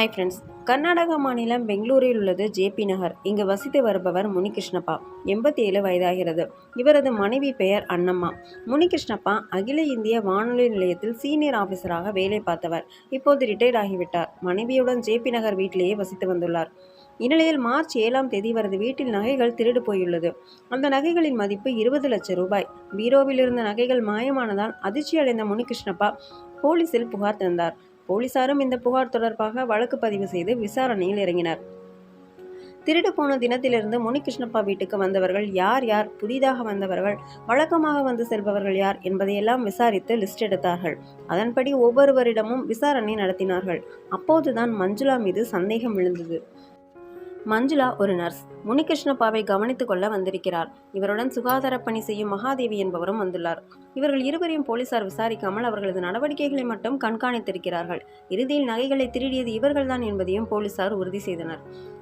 Hi friends Karnataka மாநிலம் பெங்களூரில் உள்ளது ஜேபி நகர். இங்கு வசித்து வருபவர் முனிகிருஷ்ணப்பா. எண்பத்தி ஏழு வயதாகிறது. இவரது மனைவி பெயர் அன்னம்மா முனிகிருஷ்ணப்பா அகில இந்திய வானொலி நிலையத்தில் சீனியர் ஆஃபீஸராக வேலை பார்த்தவர். இப்போது ரிட்டையர்ட் ஆகிவிட்டார். மனைவியுடன் ஜேபி நகர் வீட்டிலேயே வசித்து வந்துள்ளார். இந்நிலையில் மார்ச் ஏழாம் தேதி இவரது வீட்டில் நகைகள் திருடு போயுள்ளது. அந்த நகைகளின் மதிப்பு இருபது லட்சம் ரூபாய். பீரோவில் இருந்த நகைகள் மாயமானதால் அதிர்ச்சி அடைந்த முனிகிருஷ்ணப்பா போலீசில் புகார் தந்தார். போலீசாரும் இந்த புகார் தொடர்பாக வழக்கு பதிவு செய்து விசாரணையில் இறங்கினர். திருடு போன தினத்திலிருந்து முனிகிருஷ்ணப்பா வீட்டுக்கு வந்தவர்கள் யார் யார் புதிதாக வந்தவர்கள் வழக்கமாக வந்து செல்பவர்கள் யார் என்பதையெல்லாம் விசாரித்து லிஸ்ட் எடுத்தார்கள். அதன்படி ஒவ்வொருவரிடமும் விசாரணை நடத்தினார்கள். அப்போதுதான் மஞ்சுளா மீது சந்தேகம் விழுந்தது மஞ்சுளா ஒரு நர்ஸ். முனிகிருஷ்ணப்பாவை கவனித்துக் கொள்ள வந்திருக்கிறார். இவருடன் சுகாதார பணி செய்யும் மகாதேவி என்பவரும் வந்துள்ளார். இவர்கள் இருவரையும் போலீசார் விசாரிக்காமல் அவர்களது நடவடிக்கைகளை மட்டும் கண்காணித்திருக்கிறார்கள். இறுதியில் நகைகளை திருடியது இவர்கள்தான் என்பதையும் போலீசார் உறுதி செய்தனர்.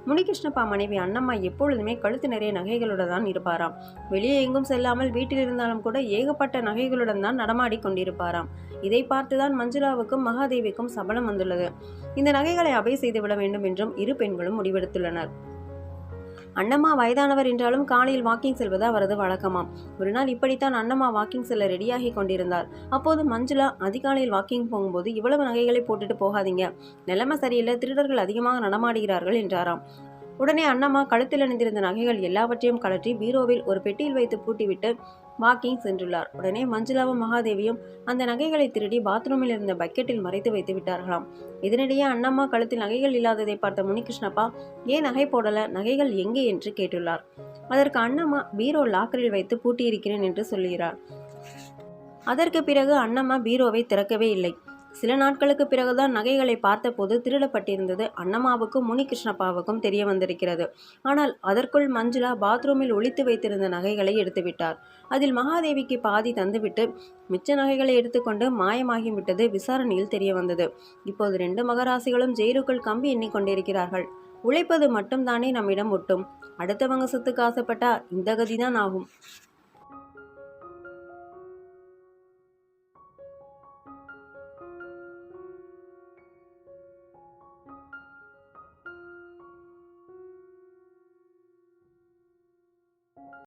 முனிகிருஷ்ணப்பா மனைவி அண்ணம்மா எப்பொழுதுமே கழுத்து நிறைய நகைகளுடன் தான் இருப்பாராம். வெளியே எங்கும் செல்லாமல் வீட்டில் இருந்தாலும் கூட ஏகப்பட்ட நகைகளுடன் தான் நடமாடி கொண்டிருப்பாராம். இதை பார்த்துதான் மஞ்சுளாவுக்கும் மகாதேவிக்கும் சபலம் வந்துள்ளது. இந்த நகைகளை அபை செய்துவிட வேண்டும் என்றும் இரு பெண்களும் முடிவெடுத்துள்ளனர். அண்ணம்மா வயதானவர் என்றாலும் காலையில் வாக்கிங் செல்வது அவரது வழக்கமாம். ஒரு நாள் இப்படித்தான் அண்ணம்மா வாக்கிங் செல்ல ரெடியாகி கொண்டிருந்தார். அப்போது மஞ்சுளா அதிகாலையில் வாக்கிங் போகும்போது இவ்வளவு நகைகளை போட்டுட்டு போகாதீங்க. நிலைமை சரியில்லை திருடர்கள் அதிகமாக நடமாடுகிறார்கள் என்றாராம். உடனே அண்ணம்மா கழுத்தில் அணிந்திருந்த நகைகள் எல்லாவற்றையும் கழற்றி பீரோவில் ஒரு பெட்டியில் வைத்து பூட்டிவிட்டு வாக்கிங் சென்றுள்ளார். உடனே மஞ்சுளாவும் மகாதேவியும் அந்த நகைகளை திருடி பாத்ரூமில் இருந்த பக்கெட்டில் மறைத்து வைத்து விட்டார்களாம். இதனிடையே அண்ணம்மா கழுத்தில் நகைகள் இல்லாததை பார்த்த முனிகிருஷ்ணப்பா ஏன் நகை போடல? நகைகள் எங்கே? என்று கேட்டுள்ளார். அதற்கு அண்ணம்மா பீரோ லாக்கரில் வைத்து பூட்டியிருக்கிறேன் என்று சொல்கிறார் அதற்கு பிறகு அண்ணம்மா பீரோவை திறக்கவே இல்லை. சில நாட்களுக்கு பிறகுதான் நகைகளை பார்த்தபோது திருடப்பட்டிருந்தது. அண்ணம்மாவுக்கும் முனிகிருஷ்ணப்பாவுக்கும் தெரிய வந்திருக்கிறது. ஆனால் அதற்குள் மஞ்சுளா பாத்ரூமில் ஒழித்து வைத்திருந்த நகைகளை எடுத்துவிட்டார் அதில் மகாதேவிக்கு பாதி தந்துவிட்டு மிச்ச நகைகளை எடுத்துக்கொண்டு மாயமாகிவிட்டது விசாரணையில் தெரிய வந்தது. இப்போது ரெண்டு மகராசிகளும் ஜெயிலுக்குள் கம்பி எண்ணிக்கொண்டிருக்கிறார்கள் உழைப்பது மட்டும்தானே நம்மிடம் ஒட்டும். அடுத்தவங்க சொத்துக்கு ஆசைப்பட்டா இந்த கதிதான் ஆகும்.